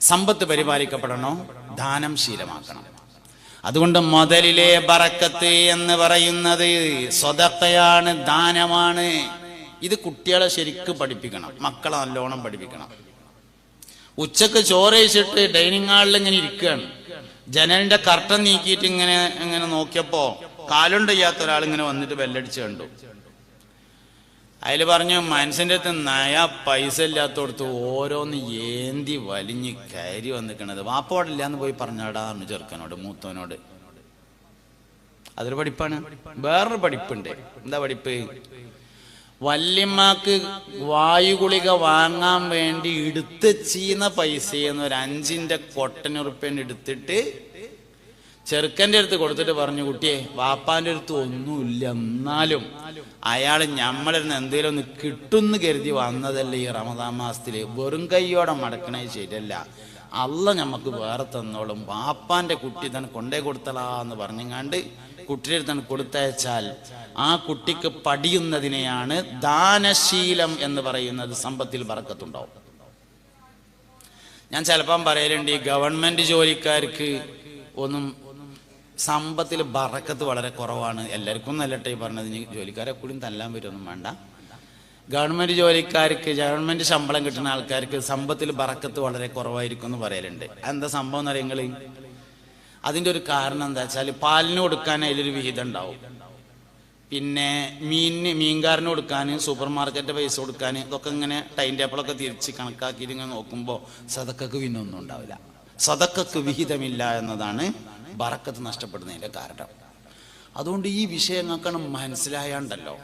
സമ്പത്ത് പരിപാലിക്കപ്പെടണോ ദാനം ശീലമാക്കണം. അതുകൊണ്ട് മുതലിലെ ബറക്കത്ത് എന്ന് പറയുന്നത് സ്വതക്കയാണ് ദാനമാണ്. ഇത് കുട്ടികളെ ശരിക്ക് പഠിപ്പിക്കണം മക്കളെ നല്ലോണം പഠിപ്പിക്കണം. ഉച്ചയ്ക്ക് ചോറ് കഴിച്ചിട്ട് ഡൈനിങ് ഹാളിൽ ഇങ്ങനെ ഇരിക്കുകയാണ്. ജനലിന്റെ കർട്ടൻ നീക്കിയിട്ട് ഇങ്ങനെ ഇങ്ങനെ നോക്കിയപ്പോ കാലുണ്ട് ചെയ്യാത്ത ഒരാൾ ഇങ്ങനെ വന്നിട്ട് ബെല്ലടിച്ച് കണ്ടു. അതിൽ പറഞ്ഞു മനുഷ്യന്റെ അടുത്ത് നയ പൈസ ഇല്ലാത്തോടത്ത് ഓരോന്ന് ഏന്തി വലിഞ്ഞ് കയറി വന്നിക്കണത്. വാപ്പോടില്ല എന്ന് പോയി പറഞ്ഞാടാ പറഞ്ഞു ചെറുക്കനോട് മൂത്തവനോട്. അതൊരു പഠിപ്പാണ്. വേറൊരു പഠിപ്പുണ്ട്. എന്താ പഠിപ്പ്? വല്യമ്മക്ക് വായുഗുളിക വാങ്ങാൻ വേണ്ടി എടുത്ത് ചീന്ന പൈസ എന്ന് ഒരു അഞ്ചിന്റെ കൊട്ടനുറുപ്പ്യൻ എടുത്തിട്ട് ചെറുക്കന്റെ അടുത്ത് കൊടുത്തിട്ട് പറഞ്ഞു കുട്ടിയെ വാപ്പാന്റെ അടുത്ത് ഒന്നുമില്ല എന്നാലും അയാൾ നമ്മളിൽ നിന്ന് എന്തെങ്കിലും ഒന്ന് കിട്ടുന്ന് കരുതി വന്നതല്ലേ ഈ റമദാൻ മാസത്തിൽ. വെറും കൈയോടെ മടക്കണേ ശരിയല്ല. അല്ല നമുക്ക് വേറെ തന്നോളും. വാപ്പാന്റെ കുട്ടി തന്നെ കൊണ്ടേ കൊടുത്തലാ എന്ന് പറഞ്ഞങ്ങാണ്ട് കുട്ടിയുടെ അടുത്ത് കൊടുത്തയച്ചാൽ ആ കുട്ടിക്ക് പടിയുന്നതിനെയാണ് ദാനശീലം എന്ന് പറയുന്നത് സമ്പത്തിൽ പറക്കത്തുണ്ടാവും ഞാൻ ചിലപ്പം പറയലുണ്ട് ഈ ഗവൺമെന്റ് ജോലിക്കാർക്ക് ഒന്നും സമ്പത്തിൽ ബറക്കത്ത് വളരെ കുറവാണ്. എല്ലാവർക്കും നല്ലട്ടെ ഈ പറഞ്ഞത്. ഇനി ജോലിക്കാരെ കൂടി തല്ലാൻ വരുമൊന്നും വേണ്ട. ഗവൺമെന്റ് ജോലിക്കാർക്ക് ഗവൺമെന്റ് ശമ്പളം കിട്ടുന്ന ആൾക്കാർക്ക് സമ്പത്തിൽ ബറക്കത്ത് വളരെ കുറവായിരിക്കും എന്ന് പറയലുണ്ട്. എന്താ സംഭവം എന്ന് പറയുന്നത് അതിന്റെ ഒരു കാരണം എന്താ വെച്ചാൽ പാലിന് കൊടുക്കാൻ അതിലൊരു വിഹിതം ഉണ്ടാവും. പിന്നെ മീനിന് മീൻകാരന് കൊടുക്കാൻ സൂപ്പർ മാർക്കറ്റ് പൈസ കൊടുക്കാൻ ഇതൊക്കെ ഇങ്ങനെ ടൈം ടേബിളൊക്കെ തിരിച്ച് കണക്കാക്കിയിട്ട് ഇങ്ങനെ നോക്കുമ്പോൾ സതക്കക്ക് പിന്നെ ഒന്നും ഉണ്ടാവില്ല. സതക്കക്ക് വിഹിതമില്ല എന്നതാണ് ബറക്കത്ത് നഷ്ടപ്പെടുന്നതിന്റെ കാരണം. അതുകൊണ്ട് ഈ വിഷയങ്ങൾക്കാണ് മനസ്സിലായാണ്ടല്ലോ.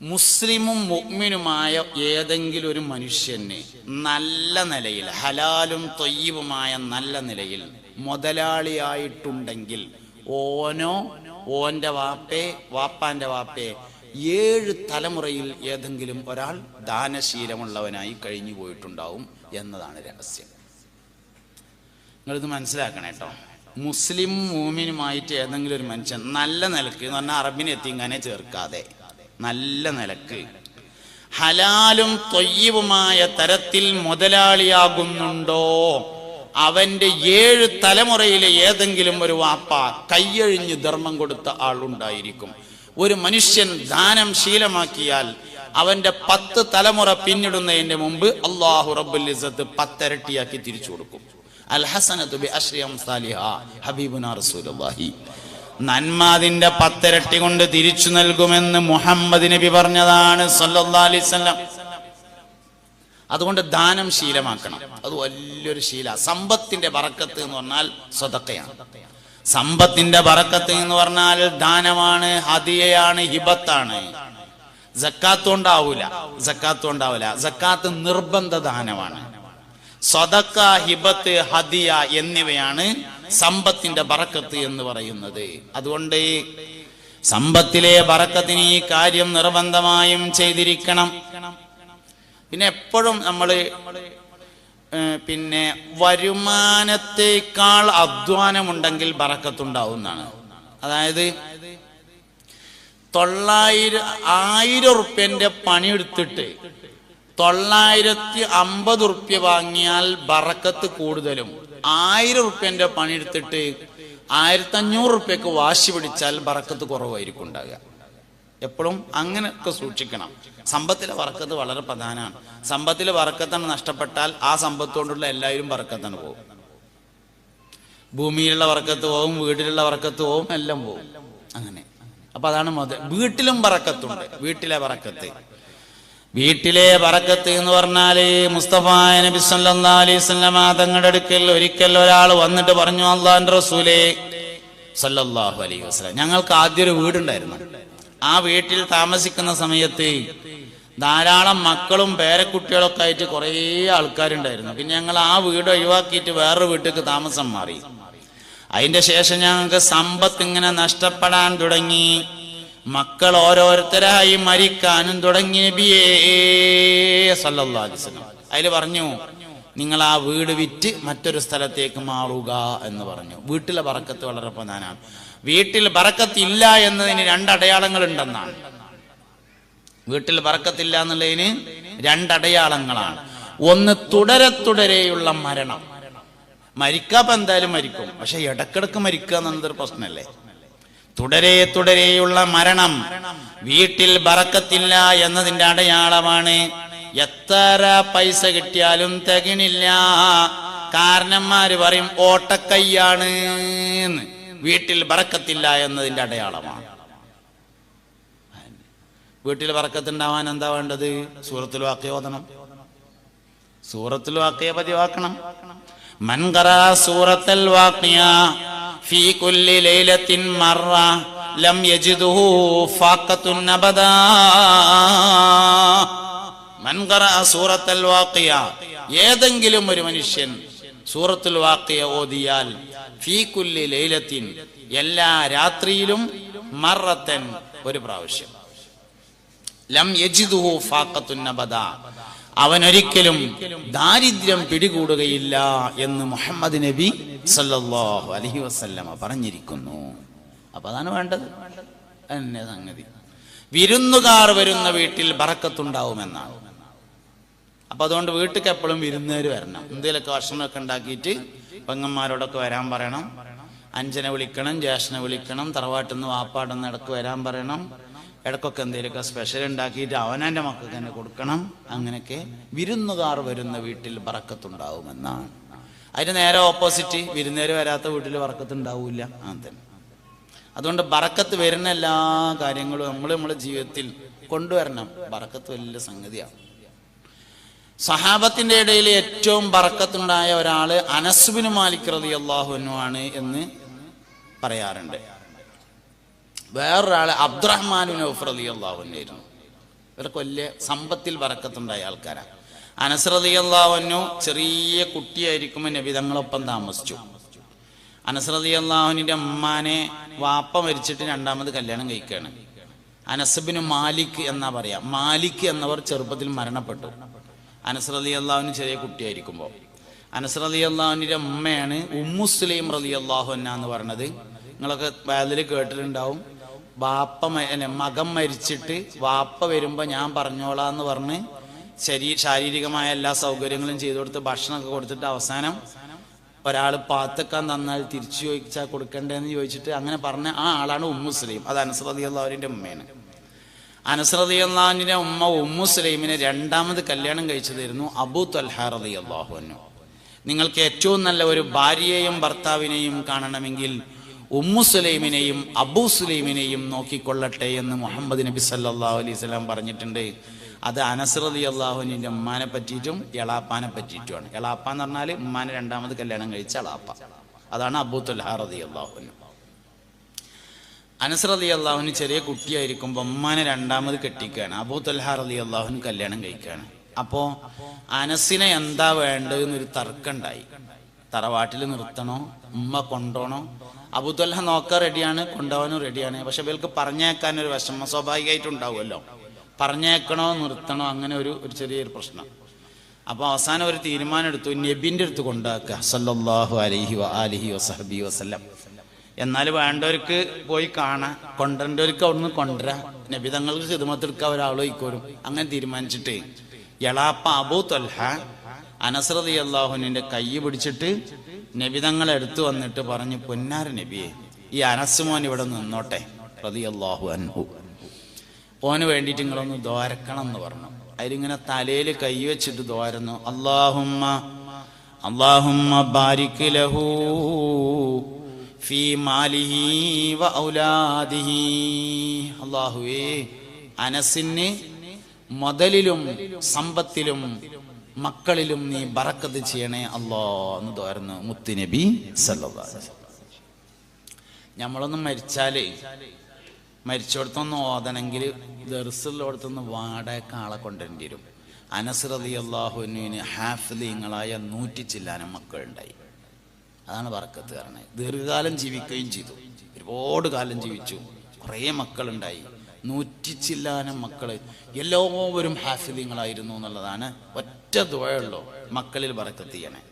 മുസ്ലിമും മുഗ്മിനുമായ ഏതെങ്കിലും ഒരു മനുഷ്യന് നല്ല നിലയിൽ ഹലാലും തൊയ്യവുമായ നല്ല നിലയിൽ മുതലാളിയായിട്ടുണ്ടെങ്കിൽ ഓനോ ഓന്റെ വാപ്പേ വാപ്പാന്റെ വാപ്പേ ഏഴ് തലമുറയിൽ ഏതെങ്കിലും ഒരാൾ ദാനശീലമുള്ളവനായി കഴിഞ്ഞു പോയിട്ടുണ്ടാവും എന്നതാണ് രഹസ്യം. നിങ്ങളിത് മനസ്സിലാക്കണം കേട്ടോ മുസ്ലിം മൂമിനുമായിട്ട് ഏതെങ്കിലും ഒരു മനുഷ്യൻ നല്ല നിലയ്ക്ക് എന്ന് പറഞ്ഞാൽ അറബിനെ എത്തിങ്ങനെ ചേർക്കാതെ. നല്ല നിലയ്ക്ക്. ഹലാലും തൊയ്യവുമായ തരത്തിൽ മുതലാളിയാകുന്നുണ്ടോ? അവന്റെ ഏഴ് തലമുറയിലെ ഏതെങ്കിലും ഒരു വാപ്പ കയ്യഴിഞ്ഞ് ധർമ്മം കൊടുത്ത ആളുണ്ടായിരിക്കും ഒരു മനുഷ്യൻ ദാനം ശീലമാക്കിയാൽ അവന്റെ പത്ത് തലമുറ പിന്നിടുന്നതിന്റെ മുമ്പ് അള്ളാഹു റബ്ബുൽ പത്തരട്ടിയാക്കി തിരിച്ചു കൊടുക്കും. അൽ ബി ഹബീബുന റസൂലുള്ളാഹി. നന്മ അതിന്റെ പത്തരട്ടി കൊണ്ട് തിരിച്ചു നൽകുമെന്ന് മുഹമ്മദ് നബി പറഞ്ഞതാണ് അതുകൊണ്ട് ദാനം ശീലമാക്കണം. അത് വലിയൊരു ശീല. സമ്പത്തിന്റെ പറക്കത്ത് എന്ന് പറഞ്ഞാൽ സ്വതക്കയാണ്. സമ്പത്തിന്റെ പറക്കത്ത് എന്ന് പറഞ്ഞാൽ ദാനമാണ് ഹതിയയാണ് ഹിബത്താണ്. ജക്കാത്തുണ്ടാവൂല ജക്കാത്തുണ്ടാവൂല ജക്കാത്ത് നിർബന്ധ ദാനമാണ്. സ്വതക്ക ഹിബത്ത് ഹദിയ എന്നിവയാണ് സമ്പത്തിന്റെ ബറക്കത്ത് എന്ന് പറയുന്നത്. അതുകൊണ്ട് സമ്പത്തിലെ ബറക്കത്തിന് ഈ കാര്യം നിർബന്ധമായും ചെയ്തിരിക്കണം. പിന്നെ എപ്പോഴും നമ്മൾ പിന്നെ വരുമാനത്തേക്കാൾ അധ്വാനമുണ്ടെങ്കിൽ ബറക്കത്തുണ്ടാവുന്നതാണ്. അതായത് തൊള്ളായിരം ആയിരം ഉറുപ്യന്റെ പണിയെടുത്തിട്ട് തൊള്ളായിരത്തി അമ്പത് ഉറുപ്യ വാങ്ങിയാൽ ബറക്കത്ത് കൂടുതലും. ആയിരം ഉറുപ്യന്റെ പണിയെടുത്തിട്ട് ആയിരത്തി അഞ്ഞൂറ് ഉറുപ്യക്ക് വാശി പിടിച്ചാൽ ബറക്കത്ത് കുറവായിരിക്കും ഉണ്ടാകുക എപ്പോഴും അങ്ങനെയൊക്കെ സൂക്ഷിക്കണം. സമ്പത്തിലെ വറക്കത്ത് വളരെ പ്രധാനമാണ്. സമ്പത്തിലെ വറക്കത്താണ് നഷ്ടപ്പെട്ടാൽ ആ സമ്പത്തുകൊണ്ടുള്ള എല്ലാവരും വറക്കത്താണ് പോകും. ഭൂമിയിലുള്ള വറക്കത്ത് പോവും വീട്ടിലുള്ള വറക്കത്ത് പോവും എല്ലാം പോവും. അങ്ങനെ. അപ്പൊ അതാണ് വീട്ടിലും വറക്കത്തുണ്ട് വീട്ടിലെ പറക്കത്ത് വീട്ടിലെ പറക്കത്ത് എന്ന് പറഞ്ഞാൽ മുസ്തഫ നബി സല്ലാ അലൈഹി വസല്ലമ തങ്ങളുടെ അടുക്കൽ ഒരിക്കൽ ഒരാൾ വന്നിട്ട് പറഞ്ഞു അള്ളാന്റെ റസൂലേ സല്ലാഹു അലൈഹി വസ്ലാം ഞങ്ങൾക്ക് ആദ്യം ഒരു വീടുണ്ടായിരുന്നു. ആ വീട്ടിൽ താമസിക്കുന്ന സമയത്ത് ധാരാളം മക്കളും പേരക്കുട്ടികളൊക്കെ ആയിട്ട് കുറേ ആൾക്കാരുണ്ടായിരുന്നു. പിന്നെ ഞങ്ങൾ ആ വീട് ഒഴിവാക്കിയിട്ട് വേറൊരു വീട്ടിലേക്ക് താമസം മാറി. അതിന്റെ ശേഷം ഞങ്ങൾക്ക് സമ്പത്ത് ഇങ്ങനെ നഷ്ടപ്പെടാൻ തുടങ്ങി. മക്കൾ ഓരോരുത്തരായി മരിക്കാനും തുടങ്ങി നബിയേ വസല്ലം. അതിൽ പറഞ്ഞു നിങ്ങൾ ആ വീട് വിറ്റ് മറ്റൊരു സ്ഥലത്തേക്ക് മാറുക എന്ന് പറഞ്ഞു. വീട്ടിലെ ബറക്കത്ത് വളരെ പ്രധാനമാണ്. വീട്ടിൽ ബറക്കത്ത് ഇല്ല എന്നതിന് രണ്ടടയാളങ്ങൾ ഉണ്ടെന്നാണ് വീട്ടിൽ ബറക്കത്തില്ല എന്നുള്ളതിന് രണ്ടടയാളങ്ങളാണ് ഒന്ന് തുടരെ തുടരെയുള്ള മരണം മരിക്കാപ്പ എന്തായാലും മരിക്കും. പക്ഷെ ഇടക്കിടക്ക് മരിക്കുക എന്നതൊരു പ്രശ്നമല്ലേ? തുടരെ തുടരെയുള്ള മരണം വീട്ടിൽ ബറക്കത്തില്ല എന്നതിന്റെ അടയാളമാണ്. എത്ര പൈസ കിട്ടിയാലും തികണില്ല കാരണന്മാര് പറയും ഓട്ടക്കയ്യാണ് വീട്ടിൽ ബറക്കത്തില്ല എന്നതിന്റെ അടയാളമാണ്. വീട്ടിൽ വറക്കത്തുണ്ടാവാൻ എന്താ വേണ്ടത്? സൂറത്തിൽ വാക്യ ഓതണം. സൂറത്തിൽ വാക്യ പതിവാക്കണം. മൻകറ സൂറത്തൽ ഫീ കുല്ലി ലൈലത്തിൻ മറ ലം യജിദുഹു ഫാഖത്തുൻ അബദാ. മൻകറ സൂറത്തുൽ വാക്യ ഏതെങ്കിലും ഒരു മനുഷ്യൻ സൂറത്തുൽ വാഖിയ ഓതിയാൽ ഫീ കുല്ലി ലൈലത്തിൻ എല്ലാ രാത്രിയിലും മറത്തൻ ഒരു പ്രാവശ്യം. ലം യജിദുഹു ഫാഖത്തുൻ അബദ. അവൻ ഒരിക്കലും ദാരിദ്ര്യം പിടികൂടുകയില്ല എന്ന് മുഹമ്മദ് നബി സല്ലാഹു അലഹി വസല്ലമ പറഞ്ഞിരിക്കുന്നു. അപ്പൊ അതാണ് വേണ്ടത്. എന്നെ സംഗതി. വിരുന്നുകാർ വരുന്ന വീട്ടിൽ ബറക്കത്തുണ്ടാവുമെന്നാണ്. അപ്പൊ അതുകൊണ്ട് വീട്ടിലേക്ക് എപ്പോഴും വിരുന്നുകാർ വരണം. എന്തെങ്കിലുമൊക്കെ ഭക്ഷണമൊക്കെ ഉണ്ടാക്കിയിട്ട് പെങ്ങന്മാരോടൊക്കെ വരാൻ പറയണം. അഞ്ചനെ വിളിക്കണം ജ്യേഷ്ഠനെ വിളിക്കണം തറവാട്ടിൽ നിന്ന് വാപ്പാടിൽ നിന്ന് ഇടയ്ക്ക് വരാൻ പറയണം. ഇടക്കൊക്കെ എന്തെങ്കിലുമൊക്കെ സ്പെഷ്യൽ ഉണ്ടാക്കിയിട്ട് അവനെന്റെ മക്കൾക്ക് തന്നെ കൊടുക്കണം. അങ്ങനെയൊക്കെ വിരുന്നുകാർ വരുന്ന വീട്ടിൽ വറക്കത്തുണ്ടാവുമെന്നാണ്. അതിന് നേരെ ഓപ്പോസിറ്റ് വിരുന്നേര് വരാത്ത വീട്ടിൽ വറക്കത്തുണ്ടാവില്ല. അങ്ങനെ അതുകൊണ്ട് ബറക്കത്ത് വരുന്ന എല്ലാ കാര്യങ്ങളും നമ്മൾ നമ്മുടെ ജീവിതത്തിൽ കൊണ്ടുവരണം. ബറക്കത്ത് വലിയ സംഗതിയാണ്. സഹാബത്തിന്റെ ഇടയിൽ ഏറ്റവും ബറക്കത്തുണ്ടായ ഒരാൾ അനസുബിന് മാലിക് റതി അള്ളാഹുനു ആണ് എന്ന് പറയാറുണ്ട്. വേറൊരാൾ അബ്ദുറഹ്മാൻ ഔഫ് റതി അള്ളാഹുനായിരുന്നു ഇവർക്ക് വലിയ സമ്പത്തിൽ വറക്കത്തുണ്ടായ ആൾക്കാരാണ് അനസ് റതി അള്ളാഹുനു ചെറിയ കുട്ടിയായിരിക്കുമ്പോൾ നബി തങ്ങളൊപ്പം താമസിച്ചു. അനസ് റതി അമ്മാനെ വാപ്പ മരിച്ചിട്ട് രണ്ടാമത് കല്യാണം കഴിക്കുകയാണ് അനസബിന് മാലിക് എന്നാ പറയാ. മാലിക് എന്നവർ ചെറുപ്പത്തിൽ മരണപ്പെട്ടു. അനസ്രതി അള്ളാഹുവിന് ചെറിയ കുട്ടിയായിരിക്കുമ്പോൾ അനസ്രതി അള്ളാഹുവിന്റെ ഉമ്മയാണ് ഉമ്മുസ്ലീം റലി അള്ളാഹു എന്ന എന്ന് പറഞ്ഞത്. നിങ്ങളൊക്കെ വേദന കേട്ടിട്ടുണ്ടാവും. വാപ്പ മകം മകൻ മരിച്ചിട്ട് വാപ്പ വരുമ്പോൾ ഞാൻ പറഞ്ഞോളാം എന്ന് പറഞ്ഞ് ശരീ ശാരീരികമായ എല്ലാ സൗകര്യങ്ങളും ചെയ്തു കൊടുത്ത് ഭക്ഷണമൊക്കെ കൊടുത്തിട്ട് അവസാനം ഒരാൾ പാത്തക്കാൻ തന്നാൽ തിരിച്ചു ചോദിച്ചാൽ കൊടുക്കണ്ടേന്ന് ചോദിച്ചിട്ട് അങ്ങനെ പറഞ്ഞ ആ ആളാണ് ഉമ്മുസ്ലീം അത് അനുസൃതി അള്ളാഹുവിന്റെ ഉമ്മയാണ്. അനുസൃതി അള്ളാഹുവിന്റെ ഉമ്മ ഉമ്മുസ്ലീമിനെ രണ്ടാമത് കല്യാണം കഴിച്ചതായിരുന്നു അബൂ തൽഹ റതി അള്ളാഹുവിനു നിങ്ങൾക്ക് ഏറ്റവും നല്ല ഒരു ഭാര്യയെയും ഭർത്താവിനെയും കാണണമെങ്കിൽ ഉമ്മു സുലൈമിനെയും അബൂ സുലൈമിനെയും നോക്കിക്കൊള്ളട്ടെ എന്ന് മുഹമ്മദ് നബി സല്ലാഹു അലൈഹി സ്വലാം പറഞ്ഞിട്ടുണ്ട്. അത് അനസ്രതി അള്ളാഹുവിന്റെ ഉമ്മാനെ പറ്റിയിട്ടും എളാപ്പാനെ പറ്റിയിട്ടുമാണ്. എളാപ്പ എന്ന് പറഞ്ഞാൽ ഉമ്മാനെ രണ്ടാമത് കല്യാണം കഴിച്ച എളാപ്പ. അതാണ് അബൂത്തുൽ തൊൽഹ റതി അള്ളാഹുവിന് അനസ് റലി അള്ളാഹുവിന് ചെറിയ കുട്ടിയായിരിക്കുമ്പോൾ ഉമ്മാനെ രണ്ടാമത് കെട്ടിക്കുകയാണ് അബൂ തൽഹ റലി അള്ളാഹുവിന് കല്യാണം കഴിക്കുകയാണ് അപ്പോ അനസിനെ എന്താ വേണ്ടത് എന്നൊരു തർക്കമുണ്ടായി തറവാട്ടിൽ നിർത്തണോ? ഉമ്മ കൊണ്ടോണോ? അബുദുല്ല നോക്കാൻ റെഡിയാണ് കൊണ്ടുപോകാനും റെഡിയാണ് പക്ഷെ ഇവർക്ക് പറഞ്ഞേക്കാൻ ഒരു വിഷമം സ്വാഭാവികമായിട്ടുണ്ടാവുമല്ലോ. പറഞ്ഞേക്കണോ നിർത്തണോ അങ്ങനെ ഒരു ഒരു ചെറിയൊരു പ്രശ്നം. അപ്പൊ അവസാനം ഒരു തീരുമാനം എടുത്തു നബിന്റെ അടുത്ത് കൊണ്ടാക്കുക എന്നാൽ വേണ്ടവർക്ക് പോയി കാണാം കൊണ്ടവർക്ക് അവിടുന്ന് കൊണ്ടുവരാം. നബി തങ്ങൾക്ക് ഹിദമത്തെടുക്കാൻ ഒരാൾ വയ്ക്കോരും അങ്ങനെ തീരുമാനിച്ചിട്ടേ എളാപ്പ അബൂ തൊൽഹ അനസ്രതി അള്ളാഹുവിന്റെ കൈ പിടിച്ചിട്ട് നബി തങ്ങളെ എടുത്തു വന്നിട്ട് പറഞ്ഞു പൊന്നാര നബിയെ ഈ അനസ്മോൻ ഇവിടെ നിന്നോട്ടെ. റതി അള്ളാഹു അൻഹു. ഓന് വേണ്ടിയിട്ട് നിങ്ങളൊന്ന് ദ്വാരക്കണം എന്ന് പറഞ്ഞു. അതിലിങ്ങനെ തലയിൽ കൈ വെച്ചിട്ട് ദ്വാരുന്നു. അള്ളാഹുമ്മ അള്ളാഹുമ്മ ബാരിക് ലഹു ഫീ മാലിഹി വ ഔലാദിഹി. അള്ളാഹുവേ അനസിന് മുതലിലും സമ്പത്തിലും മക്കളിലും നീ ബറക്കത്ത് ചെയ്യണേ അല്ലോ എന്ന് തോരുന്നു മുത്തുനബി സല്ലല്ലാഹു അലൈഹി വസല്ലം. നമ്മളൊന്നും മരിച്ചാലേ മരിച്ചോടത്തൊന്ന് ഓതണമെങ്കിൽ ദർസുള്ളോടത്തൊന്ന് വാടക ആളെ കൊണ്ടുവരേണ്ടി വരും. അനസ്രതി അള്ളാഹുവിന് ഹാഫിലിങ്ങളായ നൂറ്റി ചില്ലാനം മക്കളുണ്ടായി. അതാണ് വറക്കത്ത് കാരണം ദീർഘകാലം ജീവിക്കുകയും ചെയ്തു. ഒരുപാട് കാലം ജീവിച്ചു. കുറേ മക്കളുണ്ടായി. നൂറ്റി ചില്ലാനം മക്കൾ. എല്ലാവരും ഹാഫിലിങ്ങളായിരുന്നു എന്നുള്ളതാണ് ഒറ്റ ദുഴയുള്ളൂ മക്കളിൽ വറക്കത്തിയണേ